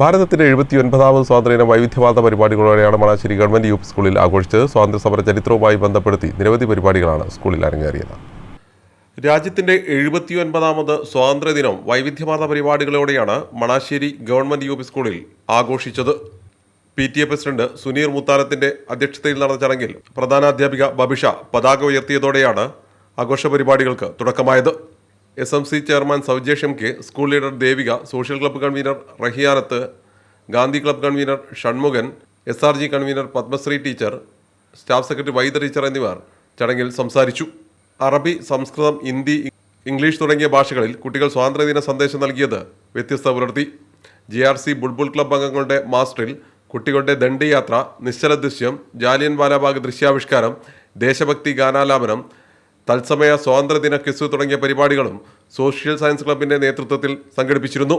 ഭാരതത്തിന്റെ എഴുപത്തി ഒൻപതാമത് സ്വാതന്ത്ര്യദിനം വൈവിധ്യമാർന്ന പരിപാടികളോടെയാണ് മണാശ്ശേരി ഗവൺമെന്റ് യു പി സ്കൂളിൽ ആഘോഷിച്ചത്. സ്വാതന്ത്ര്യ സമര ചരിത്രവുമായി ബന്ധപ്പെടുത്തി നിരവധി പരിപാടികളാണ് സ്കൂളിൽ അരങ്ങേറിയത്. രാജ്യത്തിന്റെ എഴുപത്തി ഒൻപതാമത് സ്വാതന്ത്ര്യദിനം വൈവിധ്യവാദ പരിപാടികളോടെയാണ് മണാശ്ശേരി ഗവൺമെന്റ് യു പി സ്കൂളിൽ ആഘോഷിച്ചത്. P T A president Suneer മുത്താനത്തിന്റെ അധ്യക്ഷതയിൽ നടന്ന ചടങ്ങിൽ പ്രധാനാധ്യാപിക ബബിഷ പതാക ഉയർത്തിയതോടെയാണ് ആഘോഷ പരിപാടികൾക്ക് തുടക്കമായത്. S M C chairman Saujesh K school leader Devika social club convener Rahiyanath Gandhi club convener Shanmukhan S R G convener Padmashree teacher staff secretary Vaidya teacher എന്നിവർ ചടങ്ങിൽ സംസാരിച്ചു. അറബി സംസ്കൃതം ഹിന്ദി ഇംഗ്ലീഷ് തുടങ്ങിയ ഭാഷകളിൽ കുട്ടികൾ സ്വാതന്ത്ര്യദിന സന്ദേശം നൽകിയത് വ്യത്യസ്ത പുലർത്തി. G R C bulbul club അംഗങ്ങളുടെ മാസ്റ്ററിൽ കുട്ടികളുടെ ദണ്ഡിയാത്ര നിശ്ചല ദൃശ്യം ജാലിയൻ വാലാബാഗ് ദൃശ്യാവിഷ്കാരം ദേശഭക്തി ഗാനാലാപനം തത്സമയ സ്വാതന്ത്ര്യദിന ക്വിസ് തുടങ്ങിയ പരിപാടികളും സോഷ്യൽ സയൻസ് ക്ലബിന്റെ നേതൃത്വത്തിൽ സംഘടിപ്പിച്ചിരുന്നു.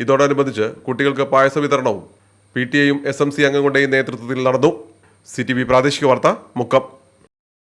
ഇതോടനുബന്ധിച്ച് കുട്ടികൾക്ക് പായസ വിതരണവും പി ടി എയും എസ് എം സി അംഗങ്ങളുടെയും നേതൃത്വത്തിൽ നടന്നു. സി ടി വി പ്രാദേശിക വാർത്ത മുക്കം.